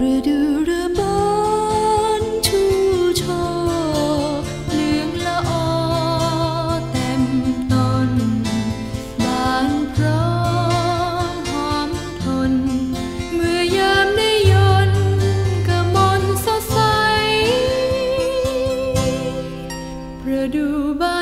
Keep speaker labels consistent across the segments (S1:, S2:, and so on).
S1: ฤดูเรือบานชูชเหลืองละอเต็มต้น บานพร้อมหอมทน เมื่อยามได้ยนกระมนสดใสประดูบาน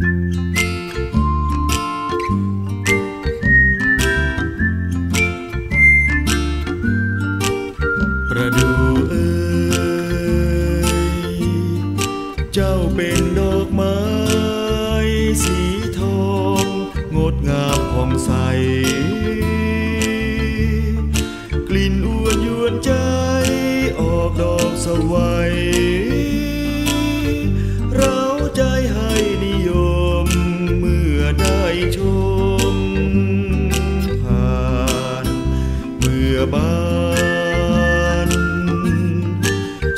S2: Thank you.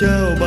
S2: เจ้า